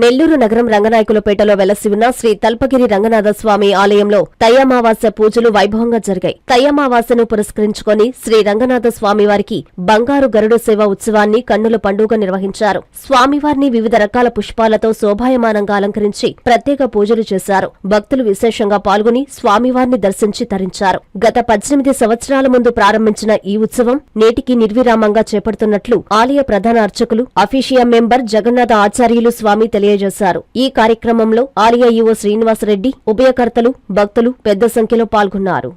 నెల్లూరు నగరం రంగనాయకులపేటలో వెలసి ఉన్న శ్రీ తల్పగిరి రంగనాథ స్వామి ఆలయంలో తయ్యమావాస్య పూజలు వైభవంగా జరిగాయి. తయ్యమావాసను పురస్కరించుకొని శ్రీ రంగనాథ స్వామివారికి బంగారు గరుడ సేవ ఉత్సవాన్ని కన్నుల పండుగ నిర్వహించారు. స్వామివారిని వివిధ రకాల పుష్పాలతో శోభాయమానంగా అలంకరించి ప్రత్యేక పూజలు చేశారు. భక్తులు విశేషంగా పాల్గొని స్వామివారిని దర్శించి తరించారు. గత పద్దెనిమిది సంవత్సరాల ముందు ప్రారంభించిన ఈ ఉత్సవం నేటికి నిర్విరామంగా చేపడుతున్నట్లు ఆలయ ప్రధాన అర్చకులు అఫీషియా మెంబర్ జగన్నాథ ఆచార్యులు స్వామి తెలియజేశారు. ఈ కార్యక్రమంలో ఆలయ ఈవో శ్రీనివాసరెడ్డి ఉభయకర్తలు భక్తులు పెద్ద సంఖ్యలో పాల్గొన్నారు.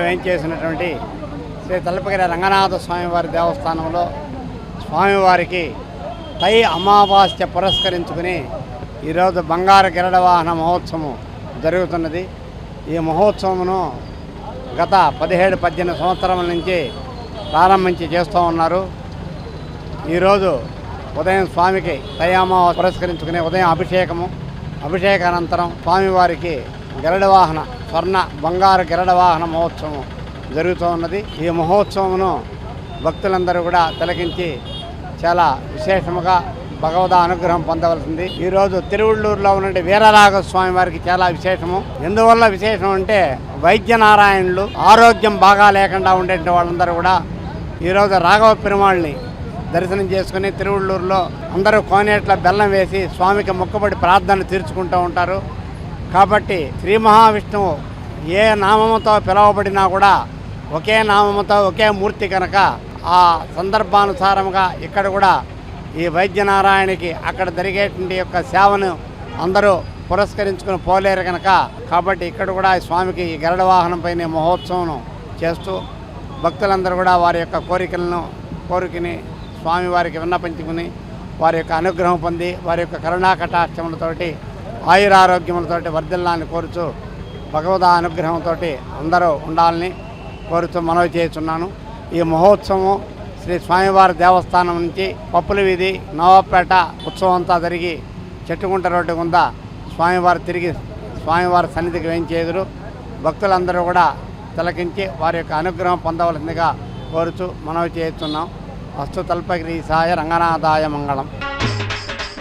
వేయించేసినటువంటి శ్రీ తలపగిరి రంగనాథ స్వామివారి దేవస్థానంలో స్వామివారికి తై అమావాస్య పురస్కరించుకుని ఈరోజు బంగారు గిరడ వాహన మహోత్సవం జరుగుతున్నది. ఈ మహోత్సవమును గత పదిహేడు పద్దెనిమిది సంవత్సరాల నుంచి ప్రారంభించి చేస్తూ ఉన్నారు. ఈరోజు ఉదయం స్వామికి తయామావ పురస్కరించుకునే ఉదయం అభిషేకము అభిషేకానంతరం స్వామివారికి గరుడ స్వర్ణ బంగారు గరుడ మహోత్సవం జరుగుతూ ఉన్నది. ఈ మహోత్సవమును భక్తులందరూ కూడా తిలకించి చాలా విశేషముగా భగవద అనుగ్రహం పొందవలసింది. ఈరోజు తిరువళ్ళూరులో ఉన్న వీరరాఘవ స్వామి వారికి చాలా విశేషము. ఎందువల్ల విశేషం అంటే వైద్యనారాయణులు ఆరోగ్యం బాగా లేకుండా ఉండే వాళ్ళందరూ కూడా ఈరోజు రాఘవ పెరుమాళ్ళని దర్శనం చేసుకుని తిరువళ్ళూరులో అందరూ కోనేట్ల బెల్లం వేసి స్వామికి మొక్కుబడి ప్రార్థన తీర్చుకుంటూ ఉంటారు. కాబట్టి శ్రీ మహావిష్ణువు ఏ నామముతో పిలువబడినా కూడా ఒకే నామముతో ఒకే మూర్తి కనుక ఆ సందర్భానుసారంగా ఇక్కడ కూడా ఈ వైద్యనారాయణకి అక్కడ జరిగేటువంటి యొక్క సేవను అందరూ పురస్కరించుకుని పోలేరు కనుక కాబట్టి ఇక్కడ కూడా ఈ స్వామికి ఈ గరుడ వాహనంపైన మహోత్సవం చేస్తూ భక్తులందరూ కూడా వారి యొక్క కోరికలను కోరికని స్వామివారికి విన్నపించుకుని వారి యొక్క అనుగ్రహం పొంది వారి యొక్క కరుణాకటాక్షములతోటి ఆయురారోగ్యములతోటి వర్ధిల్లాన్ని కోరుచు భగవద్ అనుగ్రహంతో అందరూ ఉండాలని కోరుతూ మనవి చేస్తున్నాను ఈ మహోత్సవం శ్రీ స్వామివారి దేవస్థానం నుంచి పప్పుల వీధి నవాపేట ఉత్సవం అంతా జరిగి చెట్టుకుంట రోడ్డు గుంద స్వామివారు తిరిగి స్వామివారి సన్నిధికి వేయించేదురు భక్తులందరూ కూడా తిలకించి వారి యొక్క అనుగ్రహం పొందవలసిందిగా కోరుచు మనవి చేస్తున్నాం. వస్తు తల్పగిరి సాయ రంగనాథాయ మంగళం.